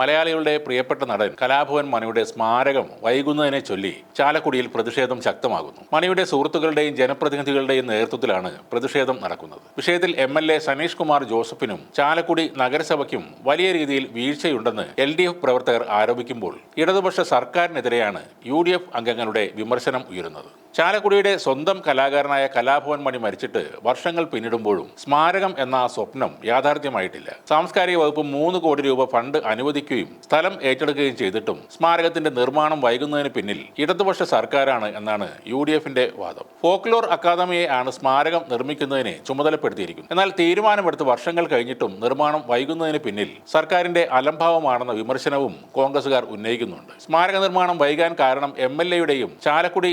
മലയാളികളുടെ പ്രിയപ്പെട്ട നടൻ കലാഭവൻ മണിയുടെ സ്മാരകം വൈകുന്നതിനെ ചൊല്ലി ചാലക്കുടിയിൽ പ്രതിഷേധം ശക്തമാകുന്നു. മണിയുടെ സുഹൃത്തുക്കളുടെയും ജനപ്രതിനിധികളുടെയും നേതൃത്വത്തിലാണ് പ്രതിഷേധം നടക്കുന്നത്. വിഷയത്തിൽ M L A Saneesh Kumar ജോസഫിനും Chalakudy നഗരസഭയ്ക്കും വലിയ രീതിയിൽ വീഴ്ചയുണ്ടെന്ന് എൽ ഡി എഫ് പ്രവർത്തകർ ആരോപിക്കുമ്പോൾ ഇടതുപക്ഷ സർക്കാരിനെതിരെയാണ് യു ഡി എഫ് അംഗങ്ങളുടെ വിമർശനം ഉയരുന്നത്. ചാലക്കുടിയുടെ സ്വന്തം കലാകാരനായ കലാഭവൻ മണി മരിച്ചിട്ട് വർഷങ്ങൾ പിന്നിടുമ്പോഴും സ്മാരകം എന്ന ആ സ്വപ്നം യാഥാർത്ഥ്യമായിട്ടില്ല. സാംസ്കാരിക വകുപ്പ് മൂന്ന് കോടി രൂപ ഫണ്ട് അനുവദിക്കുകയും സ്ഥലം ഏറ്റെടുക്കുകയും ചെയ്തിട്ടും സ്മാരകത്തിന്റെ നിർമ്മാണം വൈകുന്നതിന് പിന്നിൽ ഇടതുപക്ഷ സർക്കാരാണ് എന്നാണ് യു ഡി എഫിന്റെ വാദം. ഫോക്ലോർ അക്കാദമിയെ ആണ് സ്മാരകം നിർമ്മിക്കുന്നതിനെ ചുമതലപ്പെടുത്തിയിരിക്കുന്നത്. എന്നാൽ തീരുമാനമെടുത്ത് വർഷങ്ങൾ കഴിഞ്ഞിട്ടും നിർമ്മാണം വൈകുന്നതിന് പിന്നിൽ സർക്കാരിന്റെ അലംഭാവമാണെന്ന വിമർശനവും കോൺഗ്രസുകാർ ഉന്നയിക്കുന്നുണ്ട്. സ്മാരക നിർമ്മാണം വൈകാൻ കാരണം എം എൽ എയുടെയും ചാലക്കുടി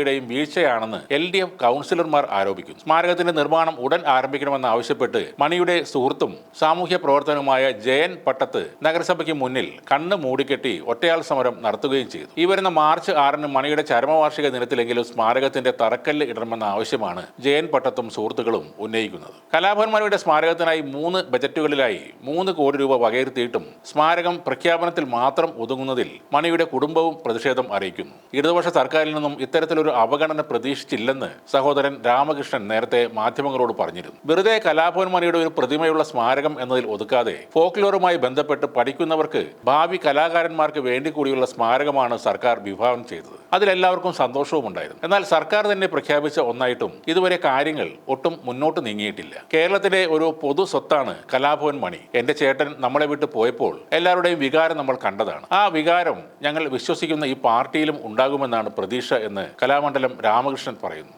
നഗരസഭയുടെയും വീഴ്ചയാണെന്ന് എൽ ഡി എഫ് കൗൺസിലർമാർ ആരോപിക്കുന്നു. സ്മാരകത്തിന്റെ നിർമ്മാണം ഉടൻ ആരംഭിക്കണമെന്ന് ആവശ്യപ്പെട്ട് മണിയുടെ സുഹൃത്തും സാമൂഹ്യ പ്രവർത്തനവുമായ ജയൻ പട്ടത്ത് നഗരസഭയ്ക്ക് മുന്നിൽ കണ്ണ് മൂടിക്കെട്ടി ഒറ്റയാൾ സമരം നടത്തുകയും ചെയ്തു. ഈ വരുന്ന മാർച്ച് ആറിന് മണിയുടെ ചരമവാർഷിക ദിനത്തിലെങ്കിലും സ്മാരകത്തിന്റെ തറക്കല്ല് ഇടണമെന്ന ആവശ്യമാണ് ജയൻ പട്ടത്തും സുഹൃത്തുക്കളും ഉന്നയിക്കുന്നത്. കലാഭവന്മാരുടെ സ്മാരകത്തിനായി മൂന്ന് ബജറ്റുകളിലായി മൂന്ന് കോടി രൂപ വകയിരുത്തിയിട്ടും സ്മാരകം പ്രഖ്യാപനത്തിൽ മാത്രം ഒതുങ്ങുന്നതിൽ മണിയുടെ കുടുംബവും പ്രതിഷേധം അറിയിക്കുന്നു. ഇടതുപക്ഷ സർക്കാരിൽ നിന്നും ഇത്തരത്തിലൊരു അവഗണന പ്രതീക്ഷിച്ചില്ലെന്ന് സഹോദരൻ രാമകൃഷ്ണൻ നേരത്തെ മാധ്യമങ്ങളോട് പറഞ്ഞിരുന്നു. വെറുതെ കലാഭവൻ മണിയുടെ ഒരു പ്രതിമയുള്ള സ്മാരകം എന്നതിൽ ഒതുക്കാതെ ഫോക്ലോറുമായി ബന്ധപ്പെട്ട് പഠിക്കുന്നവർക്ക് ഭാവി കലാകാരന്മാർക്ക് വേണ്ടി കൂടിയുള്ള സ്മാരകമാണ് സർക്കാർ വിഭാവനം ചെയ്തത്. അതിലെല്ലാവർക്കും സന്തോഷവും ഉണ്ടായിരുന്നു. എന്നാൽ സർക്കാർ തന്നെ പ്രഖ്യാപിച്ച ഒന്നായിട്ടും ഇതുവരെ കാര്യങ്ങൾ ഒട്ടും മുന്നോട്ട് നീങ്ങിയിട്ടില്ല. കേരളത്തിലെ ഒരു പൊതു സ്വത്താണ് കലാഭവൻ മണി എന്റെ ചേട്ടൻ നമ്മളെ വിട്ട് പോയപ്പോൾ എല്ലാവരുടെയും വികാരം നമ്മൾ കണ്ടതാണ്. ആ വികാരം ഞങ്ങൾ വിശ്വസിക്കുന്ന ഈ പാർട്ടിയിലും ഉണ്ടാകുമെന്നാണ് പ്രതീക്ഷ എന്ന് കലാമണ്ഡലം രാമകൃഷ്ണൻ പറയുന്നു.